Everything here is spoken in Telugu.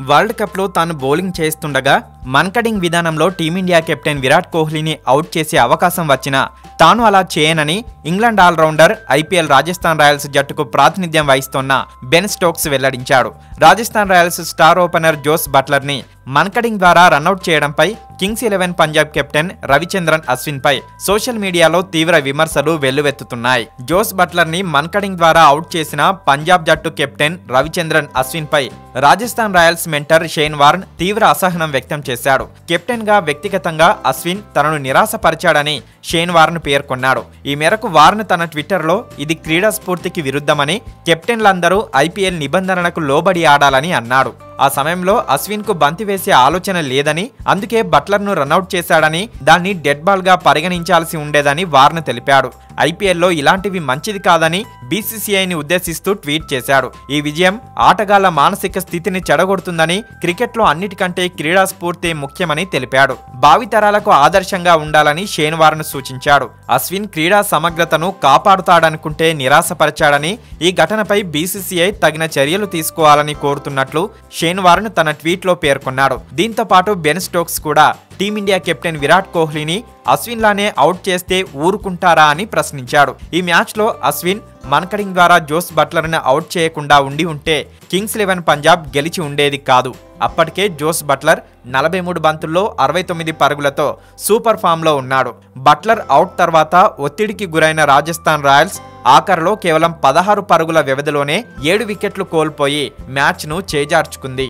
వరల్డ్ కప్లో తాను బౌలింగ్ చేస్తుండగా మన్కడింగ్ విధానంలో టీమిండియా కెప్టెన్ విరాట్ కోహ్లీని అవుట్ చేసే అవకాశం వచ్చినా తాను అలా చేయనని England allrounder IPL Rajasthan Royals జట్టుకు ప్రాతినిధ్యం వహిస్తోన్న బెన్ స్టోక్స్ వెల్లడించాడు. Rajasthan Royals star opener Jos బట్లర్ని Mankading ద్వారా రన్అట్ చేయడంపై Kings Eleven Punjab captain Ravichandran అశ్విన్పై social మీడియాలో తీవ్ర విమర్శలు వెల్లువెత్తుతున్నాయి. జోస్ బట్లర్ని మన్కడింగ్ ద్వారా అవుట్ చేసిన పంజాబ్ జట్టు captain Ravichandran అశ్విన్పై Rajasthan Royals mentor Shane Warne తీవ్ర అసహనం వ్యక్తం చేశాడు. కెప్టెన్గా వ్యక్తిగతంగా అశ్విన్ తనను నిరాశపరిచాడని షేన్ వార్న్ పేర్కొన్నాడు ఈ మేరకు వార్న్ తన ట్విట్టర్లో ఇది క్రీడా స్ఫూర్తికి విరుద్ధమని కెప్టెన్లందరూ ఐపీఎల్ నిబంధనలకు లోబడి ఆడాలని అన్నాడు ఆ సమయంలో అశ్విన్కు బంతి వేసే ఆలోచన లేదని అందుకే బట్లర్ను రన్అట్ చేశాడని దాన్ని డెడ్ బాల్గా పరిగణించాల్సి ఉండేదని వార్న్ తెలిపాడు. ఐపీఎల్లో ఇలాంటివి మంచిది కాదని బీసీసీఐని ఉద్దేశిస్తూ ట్వీట్ చేశాడు. ఈ విజయం ఆటగాళ్ళ మానసిక స్థితిని చెడగొడుతుందని క్రికెట్లో అన్నిటికంటే క్రీడా స్ఫూర్తి ముఖ్యమని తెలిపాడు. భావితరాలకు ఆదర్శంగా ఉండాలని షేన్ వార్న్ సూచించాడు. అశ్విన్ క్రీడా సమగ్రతను కాపాడుతాడనుకుంటే నిరాశపరిచాడని ఈ ఘటనపై బీసీసీఐ తగిన చర్యలు తీసుకోవాలని కోరుతున్నట్లు షేన్ వార్న్ తన ట్వీట్లో పేర్కొన్నాడు. దీంతో పాటు బెన్ స్టోక్స్ కూడా టీమిండియా కెప్టెన్ విరాట్ కోహ్లీని అశ్విన్ లానే అవుట్ చేస్తే ఊరుకుంటారా అని ప్రశ్నించాడు. ఈ మ్యాచ్లో అశ్విన్ మన్కడింగ్ ద్వారా జోస్ బట్లర్ని అవుట్ చేయకుండా ఉండి ఉంటే కింగ్స్ లెవెన్ పంజాబ్ గెలిచి ఉండేది కాదు. అప్పటికే జోస్ బట్లర్ నలభై మూడు బంతుల్లో అరవై తొమ్మిది పరుగులతో సూపర్ ఫామ్లో ఉన్నాడు. బట్లర్ అవుట్ తర్వాత ఒత్తిడికి గురైన రాజస్థాన్ రాయల్స్ ఆఖరులో కేవలం పదహారు పరుగుల వ్యవధిలోనే ఏడు వికెట్లు కోల్పోయి మ్యాచ్ను చేజార్చుకుంది.